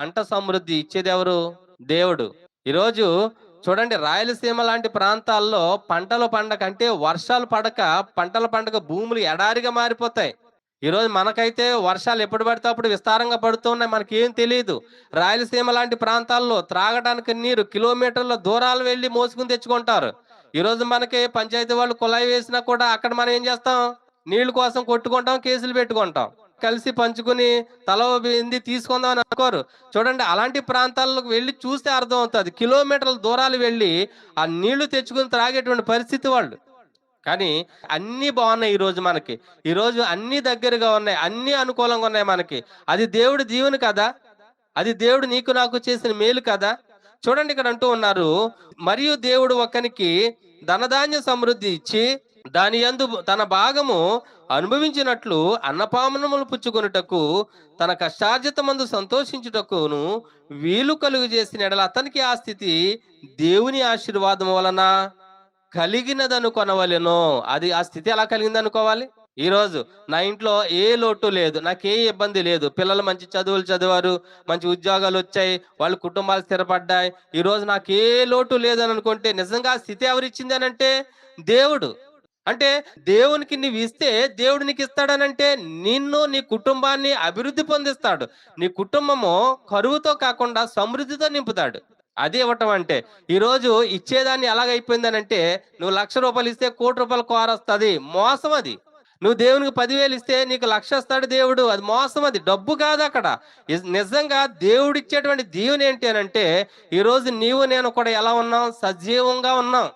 పంట సమృద్ధి ఇచ్చేది ఎవరు దేవుడు. ఈరోజు చూడండి రాయలసీమ లాంటి ప్రాంతాల్లో పంటలు పండక అంటే వర్షాలు పడక పంటల పండగ భూములు ఎడారిగా మారిపోతాయి. ఈరోజు మనకైతే వర్షాలు ఎప్పుడు పడితే అప్పుడు విస్తారంగా పడుతున్నాయి మనకి ఏం తెలియదు రాయలసీమ లాంటి ప్రాంతాల్లో త్రాగడానికి నీరు కిలోమీటర్ల దూరాలు వెళ్ళి మోసుకుని తెచ్చుకుంటారు. ఈరోజు మనకి పంచాయతీ వాళ్ళు కుళాయి వేసినా కూడా అక్కడ మనం ఏం చేస్తాం? నీళ్ళ కోసం కొట్టుకుంటాం కేసులు పెట్టుకుంటాం. కలిసి పంచుకుని తల బింది తీసుకుందాం అని అనుకోరు. చూడండి అలాంటి ప్రాంతాలకు వెళ్ళి చూస్తే అర్థం అవుతుంది కిలోమీటర్ల దూరాలు వెళ్ళి ఆ నీళ్ళు తెచ్చుకుని త్రాగేటువంటి పరిస్థితి వాళ్ళు. కానీ అన్నీ బాగున్నాయి ఈరోజు మనకి. ఈరోజు అన్ని దగ్గరగా ఉన్నాయి అన్ని అనుకూలంగా ఉన్నాయి మనకి. అది దేవుడి దీవెన కదా? అది దేవుడు నీకు నాకు చేసిన మేలు కదా? చూడండి ఇక్కడ అంటూ ఉన్నారు మరియు దేవుడు ఒకనికి ధనధాన్య సమృద్ధి ఇచ్చి దాని యందు తన భాగము అనుభవించినట్లు అన్నపామనములు పుచ్చుకొనుటకు తన కష్టార్జితమందు సంతోషించుటకును వీలు కలుగు చేసిన ఎడల అతనికి ఆ స్థితి దేవుని ఆశీర్వాదం వలన కలిగినదను కొనవలెను. అది ఆ స్థితి ఎలా కలిగింది అనుకోవాలి ఈరోజు నా ఇంట్లో ఏ లోటు లేదు నాకే ఇబ్బంది లేదు. పిల్లలు మంచి చదువులు చదివారు మంచి ఉద్యోగాలు వచ్చాయి వాళ్ళ కుటుంబాలు స్థిరపడ్డాయి. ఈరోజు నాకు ఏ లోటు లేదని అనుకుంటే నిజంగా ఆ స్థితి ఎవరిచ్చింది అని అంటే దేవుడు. అంటే దేవునికి నీవు ఇస్తే దేవుడు నీకు ఇస్తాడనంటే నిన్ను నీ కుటుంబాన్ని అభివృద్ధి పొందిస్తాడు. నీ కుటుంబము కరువుతో కాకుండా సమృద్ధితో నింపుతాడు. అది ఇవ్వటం అంటే ఈరోజు ఇచ్చేదాన్ని ఇచ్చేదాన్ని ఎలాగైపోయిందనంటే నువ్వు లక్ష రూపాయలు ఇస్తే కోటి రూపాయలు కోరొస్తుంది మోసం అది. నువ్వు దేవునికి పదివేలు ఇస్తే నీకు లక్ష ఇస్తాడు దేవుడు. అది మోసం అది. డబ్బు కాదు అక్కడ. నిజంగా దేవుడు ఇచ్చేటువంటి దీవెన ఏంటి అని అంటే ఈరోజు నీవు నేను కూడా ఎలా ఉన్నాం? సజీవంగా ఉన్నాం.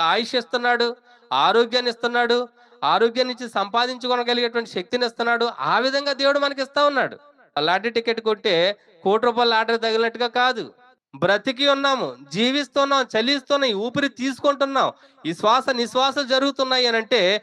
ఆయుష్ ఇస్తున్నాడు. ఆరోగ్యాన్ని ఇస్తున్నాడు ఆరోగ్యాన్ని ఇచ్చి సంపాదించుకోగలిగేటువంటి శక్తిని ఇస్తున్నాడు ఆ విధంగా దేవుడు మనకి ఇస్తా ఉన్నాడు. లాటరీ టికెట్ కొట్టే కోటి రూపాయల లాటరీ తగిలినట్టుగా కాదు. బ్రతికి ఉన్నాము జీవిస్తున్నాం చలిస్తున్నాం ఊపిరి తీసుకుంటున్నాం ఈ శ్వాస నిశ్వాస జరుగుతున్నాయి అని అంటే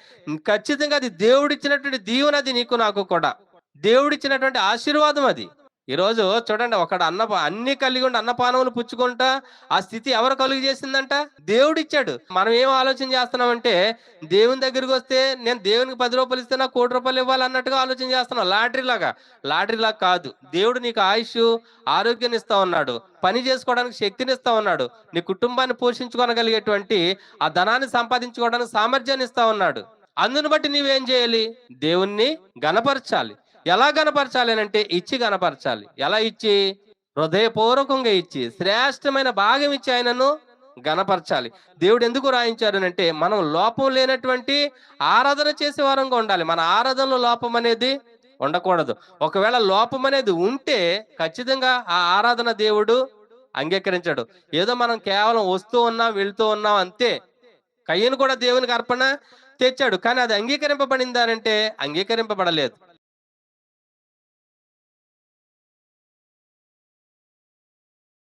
ఖచ్చితంగా అది దేవుడిచ్చినటువంటి దీవెన అది నీకు నాకు కూడా. దేవుడిచ్చినటువంటి ఆశీర్వాదం అది. ఈరోజు చూడండి ఒకడు అన్న అన్ని కలిగి ఉండి అన్నపానములు పుచ్చుకుంటా ఆ స్థితి ఎవరు కలుగు చేసిందంట? దేవుడు ఇచ్చాడు మనం ఏం ఆలోచన చేస్తున్నామంటే దేవుని దగ్గరికి వస్తే నేను దేవునికి పది రూపాయలు ఇస్తే నాకు కోటి రూపాయలు ఇవ్వాలి అన్నట్టుగా ఆలోచన చేస్తున్నాం. లాటరీ లాగా. లాటరీ లాగా కాదు. దేవుడు నీకు ఆయుష్ ఆరోగ్యాన్ని ఇస్తా ఉన్నాడు. పని చేసుకోవడానికి శక్తిని ఇస్తా ఉన్నాడు. నీ కుటుంబాన్ని పోషించుకోగలిగేటువంటి ఆ ధనాన్ని సంపాదించుకోవడానికి సామర్థ్యాన్ని ఇస్తా ఉన్నాడు. అందును బట్టి నీవేం చేయాలి? దేవుణ్ణి గనపరచాలి ఎలా గనపరచాలి అని అంటే ఇచ్చి గనపరచాలి. ఎలా ఇచ్చి? హృదయపూర్వకంగా ఇచ్చి శ్రేష్టమైన భాగం ఇచ్చి ఆయనను గనపరచాలి. దేవుడు ఎందుకు రాయించారు అంటే మనం లోపం లేనటువంటి ఆరాధన చేసే వారంగా ఉండాలి. మన ఆరాధనలో లోపం అనేది ఉండకూడదు. ఒకవేళ లోపం అనేది ఉంటే ఖచ్చితంగా ఆ ఆరాధన దేవుడు అంగీకరించాడు. ఏదో మనం కేవలం వస్తూ ఉన్నాం వెళ్తూ ఉన్నాం అంతే. కయ్యను కూడా దేవునికి అర్పణ తెచ్చాడు. కానీ అది అంగీకరింపబడిందానంటే అంగీకరింపబడలేదు.